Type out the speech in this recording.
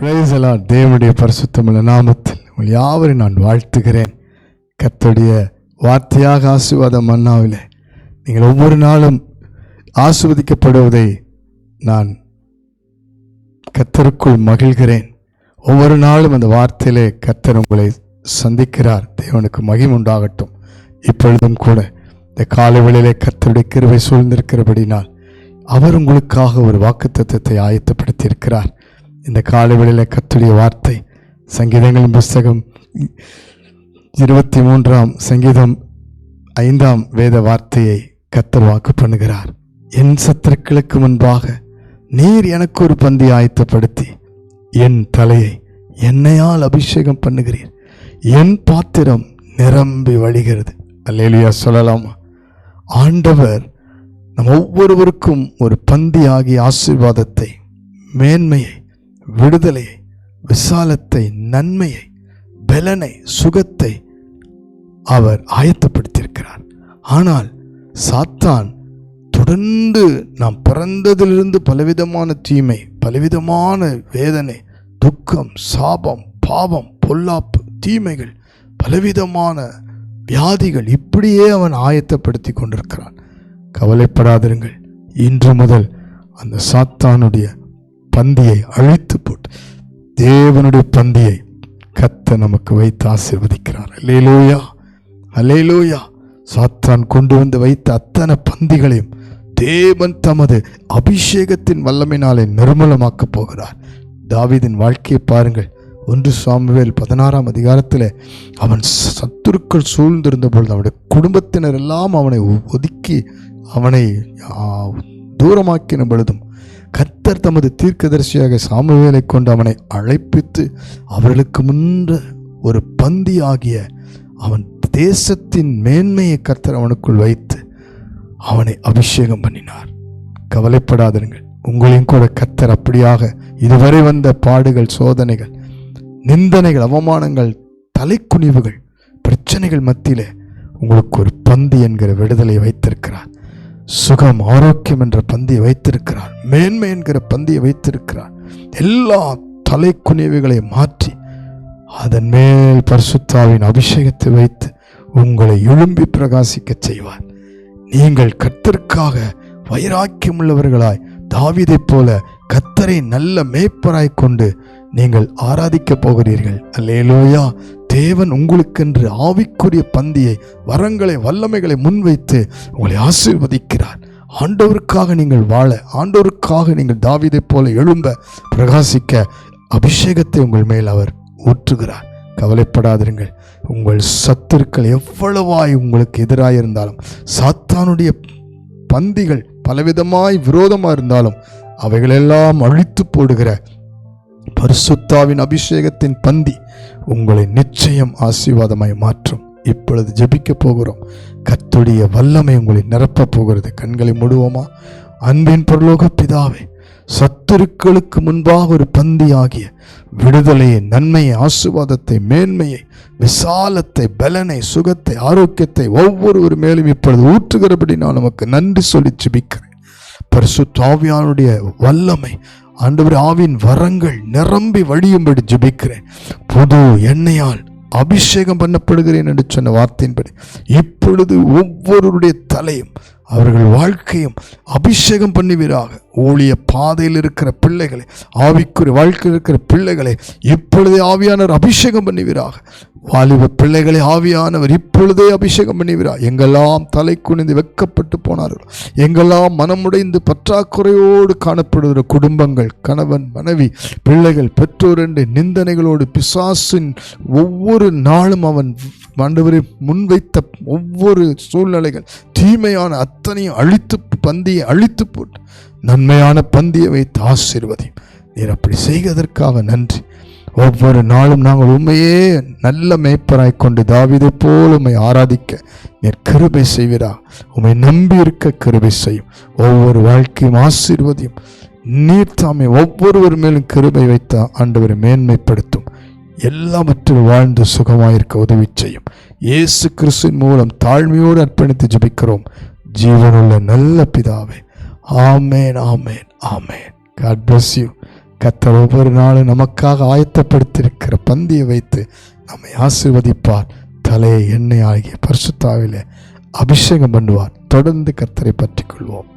பிரைசலா தேவனுடைய பரிசுத்தமுள்ள நாமத்தில் உங்கள் யாவரையும் நான் வாழ்த்துகிறேன். கர்த்தருடைய வார்த்தையாக ஆசீர்வாதம் மன்னாவில். நீங்கள் ஒவ்வொரு நாளும் ஆசிர்வதிக்கப்படுவதை நான் கத்தருக்குள் மகிழ்கிறேன். ஒவ்வொரு நாளும் அந்த வார்த்தையிலே கர்த்தர் உங்களை சந்திக்கிறார். தேவனுக்கு மகிம் உண்டாகட்டும். இப்பொழுதும் கூட இந்த காலை வேளையிலே கர்த்தருடைய கிருவை சூழ்ந்திருக்கிறபடினால் அவர் உங்களுக்காக ஒரு வாக்குத்தத்தத்தை ஆயத்தப்படுத்தியிருக்கிறார். இந்த காலவெளியில் கத்துடைய வார்த்தை சங்கீதங்களின் புஸ்தகம் இருபத்தி மூன்றாம் சங்கீதம் ஐந்தாம் வேத வார்த்தையை கத்தர் வாக்கு பண்ணுகிறார். என் சத்துருக்களுக்கு முன்பாக நீர் எனக்கு ஒரு பந்தி ஆயத்தப்படுத்தி என் தலையை எண்ணெயால் அபிஷேகம் பண்ணுகிறீர். என் பாத்திரம் நிரம்பி வழிகிறது. அல்லேலியா சொல்லலாமா? ஆண்டவர் நம் ஒவ்வொருவருக்கும் ஒரு பந்தி ஆகிய ஆசீர்வாதத்தை மேன்மையை விடுதலையை விசாலத்தை நன்மையை பலனை சுகத்தை அவர் ஆயத்தப்படுத்தியிருக்கிறார். ஆனால் சாத்தான் தொடர்ந்து நாம் பிறந்ததிலிருந்து பலவிதமான தீமை பலவிதமான வேதனை துக்கம் சாபம் பாவம் பொல்லாப்பு தீமைகள் பலவிதமான வியாதிகள் இப்படியே அவன் ஆயத்தப்படுத்தி கொண்டிருக்கிறான். கவலைப்படாதிருங்கள். இன்று முதல் அந்த சாத்தானுடைய பந்தியை அழித்து போட்டு தேவனுடைய பந்தியை கத்த நமக்கு வைத்து ஆசீர்வதிக்கிறார். அல்லேலூயா அல்லேலூயா. சாத்தான் கொண்டு வந்து வைத்த அத்தனை பந்திகளையும் தேவன் தமது அபிஷேகத்தின் வல்லமையினாலே நிர்மலமாக்கப் போகிறார். தாவீதின் வாழ்க்கையை பாருங்கள். ஒன்று சாமுவேல் பதினாறாம் அதிகாரத்தில் அவன் சத்துருக்கள் சூழ்ந்திருந்த பொழுது அவனுடைய குடும்பத்தினர் எல்லாம் அவனை ஒதுக்கி அவனை தூரமாக்கின பொழுதும் கர்த்தர் தமது தீர்க்கதரிசியாக சாமுவேலை கொண்டு அவனை அழைப்பித்து அவர்களுக்கு முன்ற ஒரு பந்தி ஆகிய அவன் தேசத்தின் மேன்மையை கர்த்தர் அவனுக்குள் வைத்து அவனை அபிஷேகம் பண்ணினார். கவலைப்படாதருங்கள். உங்களையும் கூட கர்த்தர் அப்படியாக இதுவரை வந்த பாடுகள் சோதனைகள் நிந்தனைகள் அவமானங்கள் தலைக்குனிவுகள் பிரச்சனைகள் மத்தியில் உங்களுக்கு ஒரு பந்தி என்கிற விடுதலை வைத்திருக்கிறார். சுகம் ஆரோக்கியம் என்ற பந்தியை வைத்திருக்கிறார். மேன்மை என்கிற பந்தியை வைத்திருக்கிறார். எல்லா தலைக்குனிவுகளை மாற்றி அதன் மேல் பரிசுத்தாவின் அபிஷேகத்தை வைத்து உங்களை எழும்பி பிரகாசிக்கச் செய்வார். நீங்கள் கத்தருக்காக வைராக்கியம் உள்ளவர்களாய் தாவிதைப் போல கத்தரை நல்ல மேய்ப்பராய் கொண்டு நீங்கள் ஆராதிக்கப் போகிறீர்கள். அல்லேலோயா. தேவன் உங்களுக்கென்று ஆவிக்குரிய பந்தியை வரங்களை வல்லமைகளை முன்வைத்து உங்களை ஆசீர்வதிக்கிறார். ஆண்டவருக்காக நீங்கள் வாழ ஆண்டவருக்காக நீங்கள் தாவிதை போல எழும்ப பிரகாசிக்க அபிஷேகத்தை உங்கள் மேல் அவர் ஊற்றுகிறார். கவலைப்படாதிருங்கள். உங்கள் சத்துருக்கள் எவ்வளவாய் உங்களுக்கு எதிராக இருந்தாலும் சாத்தானுடைய பந்திகள் பலவிதமாய் விரோதமாக இருந்தாலும் அவைகளெல்லாம் அழித்து போடுகிற பரிசுத்தாவின் அபிஷேகத்தின் பந்தி உங்களை நிச்சயம் ஆசீர்வாதமாய் மாற்றும். இப்பொழுது ஜபிக்க போகிறோம். கத்துடைய வல்லமை உங்களை நிரப்பப் போகிறது. கண்களை மூடுவோமா? அன்பின் பொருளோக பிதாவே சத்துருக்களுக்கு முன்பாக ஒரு பந்தி ஆகிய விடுதலையை நன்மையை ஆசுவாதத்தை மேன்மையை விசாலத்தை பலனை சுகத்தை ஆரோக்கியத்தை ஒவ்வொருவர் மேலும் இப்பொழுது ஊற்றுகிறபடி நான் நமக்கு நன்றி சொல்லி ஜிபிக்கிறேன். பரிசு தாவியானுடைய வல்லமை ஆண்டவர் ஆவின் வரங்கள் நிரம்பி வழியும்படி ஜுபிக்கிறேன். புது எண்ணெயால் அபிஷேகம் பண்ணப்படுகிறேன் என்று சொன்ன வார்த்தையின்படி இப்பொழுது ஒவ்வொருடைய தலையும் அவர்கள் வாழ்க்கையும் அபிஷேகம் பண்ணுவீராக. ஊழிய பாதையில் இருக்கிற பிள்ளைகளை ஆவிக்குரிய வாழ்க்கையில் இருக்கிற பிள்ளைகளை இப்பொழுதே ஆவியானவர் அபிஷேகம் பண்ணுவீராக. வாலிப பிள்ளைகளை ஆவியானவர் இப்பொழுதே அபிஷேகம் பண்ணுவீராக. எங்கெல்லாம் தலை குனிந்து வெக்கப்பட்டு போனார்கள் எங்கெல்லாம் மனமுடைந்து பற்றாக்குறையோடு காணப்படுகிற குடும்பங்கள் கணவன் மனைவி பிள்ளைகள் பெற்றோர் என்று நிந்தனைகளோடு பிசாசின் ஒவ்வொரு நாளும் அவன் ஆண்டவரை முன்வைத்த ஒவ்வொரு சூழ்நிலைகள் தீமையான அத்தனையும் அழித்து பந்தியை அழித்து போட்டு நன்மையான பந்தியை வைத்து ஆசீர்வதியும். நீர் அப்படி செய்வதற்காக நன்றி. ஒவ்வொரு நாளும் நாங்கள் உண்மையே நல்ல மேய்ப்பராய் கொண்டு தாவிதை போல் உண்மை ஆராதிக்க நீர் கிருபை செய்வீரா. உம்மை நம்பி இருக்க கிருபை செய்யும். ஒவ்வொரு வாழ்க்கையும் ஆசீர்வதியும். நீர் தாமே ஒவ்வொருவர் மேலும் கிருபை வைத்த ஆண்டவரை மேன்மைப்படுத்தும். எல்லாவற்றிலும் வாழ்ந்து சுகமாயிருக்க உதவி செய்யும். இயேசு கிறிஸ்துவின் மூலம் தாழ்மையோடு அர்ப்பணித்து ஜெபிக்கிறோம். ஜீவனுள்ள நல்ல பிதாவே ஆமேன் ஆமேன் ஆமேன். காட் பிளஸ் யூ கத்தர் ஒவ்வொரு நாளும் நமக்காக ஆயத்தப்படுத்தியிருக்கிற பந்தியை வைத்து நம்மை ஆசீர்வதிப்பார். தலையை எண்ணெய் ஆகிய பரிசுத்தாவிலே அபிஷேகம் பண்ணுவார். தொடர்ந்து கத்தரை பற்றி கொள்வோம்.